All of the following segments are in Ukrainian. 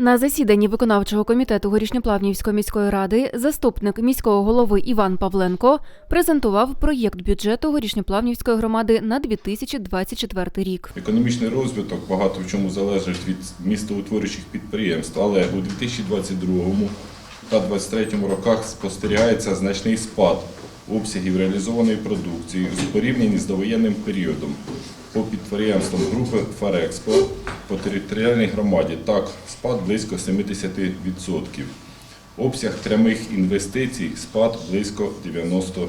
На засіданні виконавчого комітету Горішньоплавнівської міської ради заступник міського голови Іван Павленко презентував проєкт бюджету Горішньоплавнівської громади на 2024 рік. Економічний розвиток багато в чому залежить від містоутворюючих підприємств, але у 2022 та 2023 роках спостерігається значний спад обсягів реалізованої продукції у порівнянні з довоєнним періодом. По підприємствам групи Фарекспо по територіальній громаді так спад близько 70%. Обсяг прямих інвестицій спад близько 90%.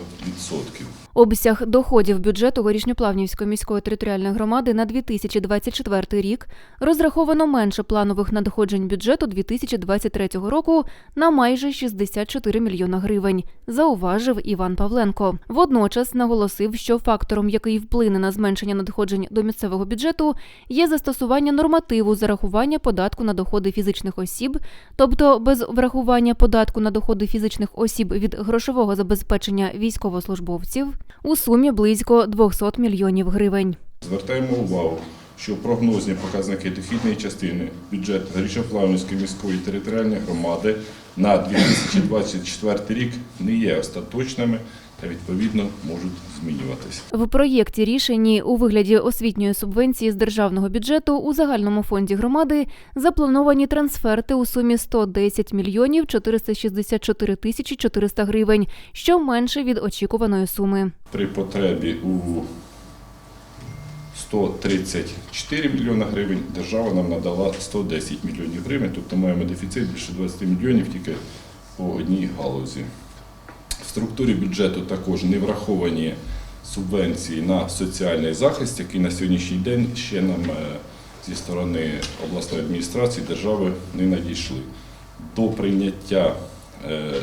Обсяг доходів бюджету Горішньоплавнівської міської територіальної громади на 2024 рік розраховано менше планових надходжень бюджету 2023 року на майже 64 мільйона гривень, зауважив Іван Павленко. Водночас наголосив, що фактором, який вплине на зменшення надходжень до місцевого бюджету, є застосування нормативу зарахування податку на доходи фізичних осіб, тобто без врахування податку на доходи фізичних осіб від грошового забезпечення військовослужбовців у сумі близько 200 мільйонів гривень. Звертаємо увагу, що прогнозні показники дохідної частини бюджету Горішньоплавницької міської територіальної громади на 2024 рік не є остаточними та відповідно можуть змінюватися. В проєкті рішенні у вигляді освітньої субвенції з державного бюджету у загальному фонді громади заплановані трансферти у сумі 110 мільйонів 464 тисячі 400 гривень, що менше від очікуваної суми. При потребі у 134 мільйона гривень держава нам надала 110 мільйонів гривень, тобто маємо дефіцит більше 20 мільйонів тільки по одній галузі. В структурі бюджету також не враховані субвенції на соціальний захист, які на сьогоднішній день ще нам е, зі сторони обласної адміністрації держави не надійшли. До прийняття е,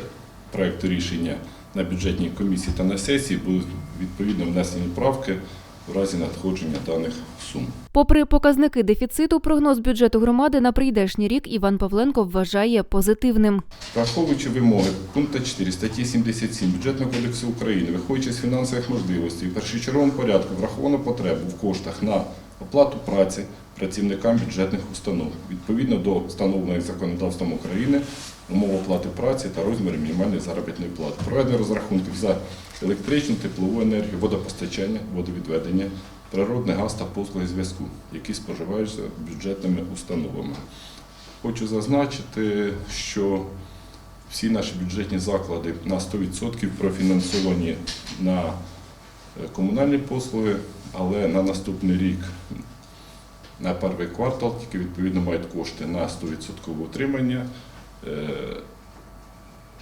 проекту рішення на бюджетній комісії та на сесії будуть відповідно внесені правки в разі надходження даних сум. Попри показники дефіциту, прогноз бюджету громади на прийдешній рік Іван Павленко вважає позитивним. Враховуючи вимоги пункту 4 статті 77 Бюджетного кодексу України, виходячи з фінансових можливостей, в першочерговому порядку враховано потребу в коштах на оплату праці працівникам бюджетних установ відповідно до встановлених законодавством України умов оплати праці та розміру мінімальної заробітної плати. Проведення розрахунків за електричну, теплову енергію, водопостачання, водовідведення, природний газ та послуги зв'язку, які споживаються бюджетними установами. Хочу зазначити, що всі наші бюджетні заклади на 100% профінансовані на е, комунальні послуги, але на наступний рік, на перший квартал, тільки відповідно мають кошти на 100% утримання. Е,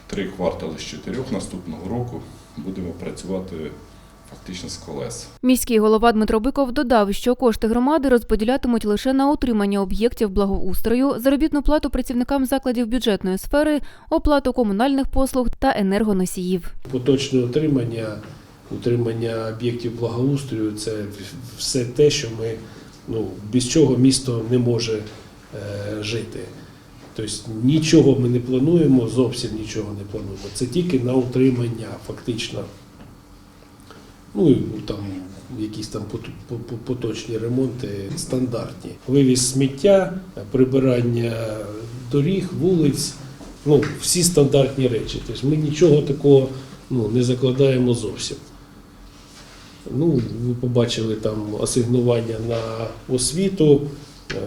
Три квартали з чотирьох наступного року будемо працювати фактично з колес. Міський голова Дмитро Биков додав, що кошти громади розподілятимуть лише на утримання об'єктів благоустрою, заробітну плату працівникам закладів бюджетної сфери, оплату комунальних послуг та енергоносіїв. поточне утримання, утримання об'єктів благоустрою це все те, що ми ну, без чого місто не може е, жити. Тобто нічого ми не плануємо, зовсім нічого не плануємо. Це тільки на утримання, фактично. Ну там якісь там пот- по- по- поточні ремонти стандартні. Вивіз сміття, прибирання доріг, вулиць, ну, всі стандартні речі. Тобто ми нічого такого ну, не закладаємо зовсім. Ну, ви побачили там асигнування на освіту,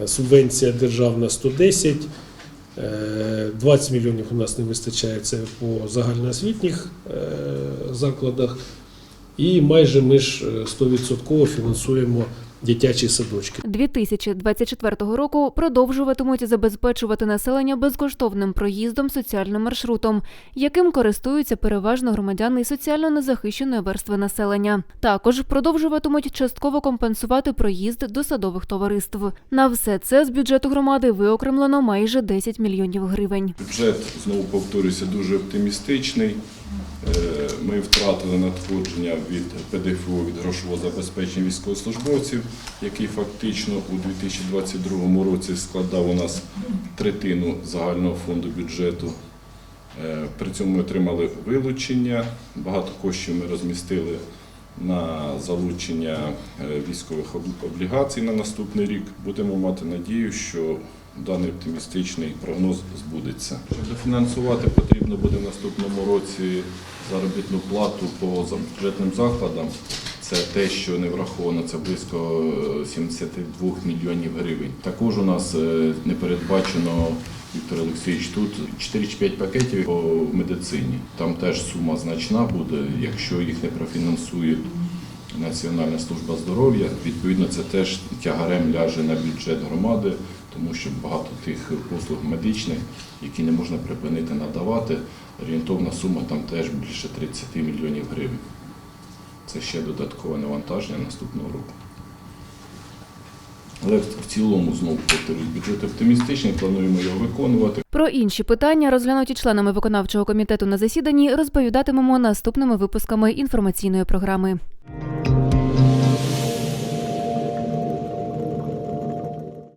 е, субвенція державна 110, е, 20 мільйонів у нас не вистачає це по загальноосвітніх е, закладах. І майже ми ж е, 100% фінансуємо дитячі садочки. 2024 року продовжуватимуть забезпечувати населення безкоштовним проїздом соціальним маршрутом, яким користуються переважно громадяни соціально незахищеної верстви населення. Також продовжуватимуть частково компенсувати проїзд до садових товариств. На все це з бюджету громади виокремлено майже 10 мільйонів гривень. Бюджет, знову повторюся, дуже оптимістичний. Ми втратили надходження від ПДФО від грошового забезпечення військовослужбовців, який фактично у 2022 році складав у нас третину загального фонду бюджету. Е, При цьому ми отримали вилучення, багато коштів ми розмістили на залучення е, військових облігацій на наступний рік. Будемо мати надію, що даний оптимістичний прогноз збудеться. Дофінансувати потрібно буде в наступному році заробітну плату по бюджетним закладам. Це те, що не враховано, це близько е, 72 мільйонів гривень. Також у нас е, не передбачено Віктор Олексійович тут 4 чи 5 пакетів по медицині. Там теж сума значна буде, якщо їх не профінансує Національна служба здоров'я. Відповідно, це теж тягарем ляже на бюджет громади, тому що багато тих послуг медичних, які не можна припинити надавати. Орієнтовна сума там теж більше 30 мільйонів гривень. Це ще додаткове навантаження наступного року. Але в цілому, знову повторюю, бюджет оптимістичний, плануємо його виконувати. Про інші питання, розглянуті членами виконавчого комітету на засіданні, розповідатимемо наступними випусками інформаційної програми.